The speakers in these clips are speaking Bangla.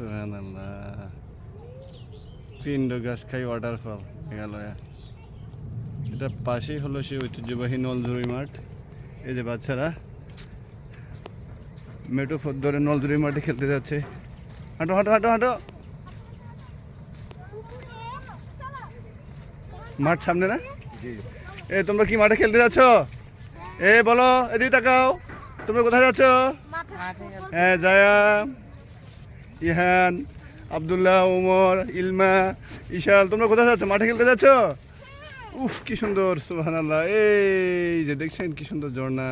সুবহানাল্লাহ পিণ্ড গাছ খাই ওয়াটারফল মেঘালয়া। এটা পাশেই হলো সেই ঐতিহ্যবাহী নলজুরি মাঠ। এই যে বাচ্চারা মেটো পথ ধরে নলজুরি মাঠে খেলতে যাচ্ছে। হাঁটো হাঁটো হাঁটো হাঁটো। মাঠ সামনে না? এ তোমরা কি মাঠে খেলতে যাচ্ছ? এ বলো এদিকে তাকাও। তোমরা কোথায় যাচ্ছ? হ্যাঁ জায়া। ইহান, আব্দুল্লাহ, উমর, ইলমা ইশাল তোমরা কোথায় যাচ্ছ? মাঠে খেলতে যাচ্ছ? উফ, কি সুন্দর সুহান আল্লাহ এই যে দেখছেন, কি সুন্দর ঝর্ণা।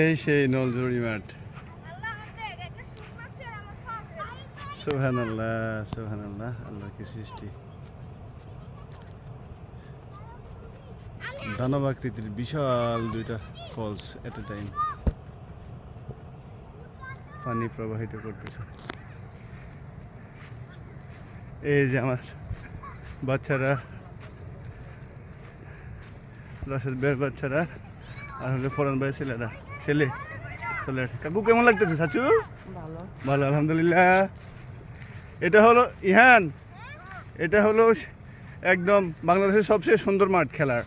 এই সেই নলজুড়ি মাঠ। সুহান আল্লাহ সুহান আল্লাহ আল্লাহ কি সৃষ্টি। দানব আকৃতির বিশাল দুইটা ফলস এট এ টাইম পানি প্রবাহিত করতেছে। এই যে আমার বাচ্চারা রসের বের বাচ্চারা আর হলো ফরান ভাই ছেলেরা। ছেলে চলে কাকু কেমন লাগতেছে সাচু? ভালো। ভালো আলহামদুলিল্লাহ। এটা হলো ইহান। এটা হলো একদম বাংলাদেশের সবচেয়ে সুন্দর মাঠ খেলার।